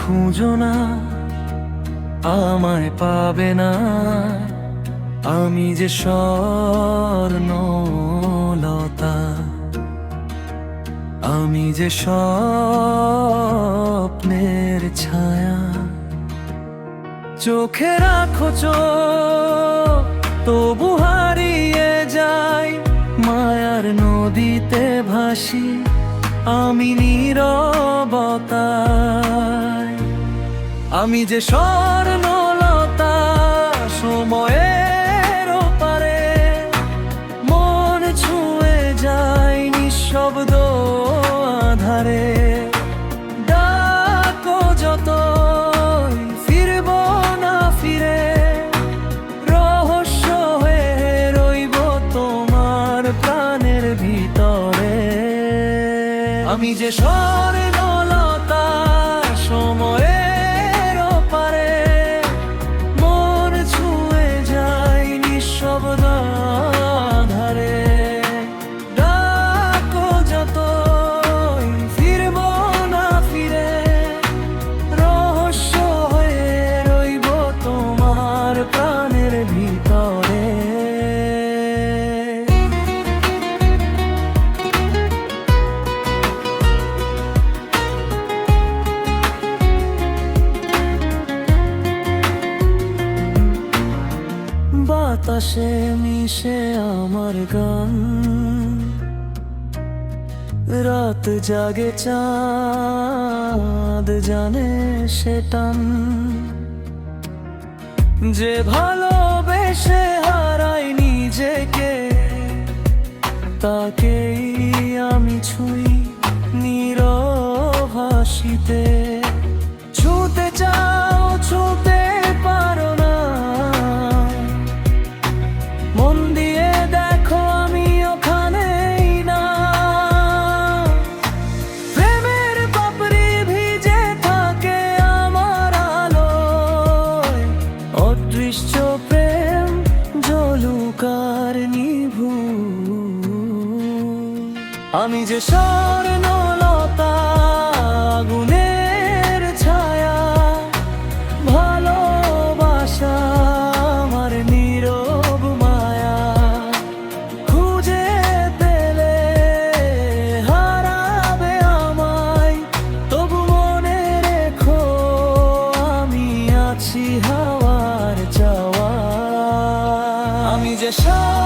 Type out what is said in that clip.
খুঁজো না, আমায় পাবে না। আমি যে স্বর্ণলতা, আমি যে স্বপ্নের ছায়া। চোখে রাখো চোখ, তবু হারিয়ে যাই, মায়ার নদীতে ভাসি, আমি নীরবতায় আমি যে স্বর্ণলতা সময়ের পারে মন ছুঁয়ে যায় নিঃশব্দ আধারে। যত ফিরব না ফিরে, রহস্য হয়ে রইব তোমার প্রাণের ভিতরে। আমি যে স্বর্ণলতা বাতাসে মিশে আমার গান। রাত জাগে চাঁদ জানে সেটান যে ভালোবেসে হারাই নিজেকে, তাকেই আমি ছুঁই নীরভাসিতে জলুকার নিভু। আমি যে স্বর্ণলতা 接受。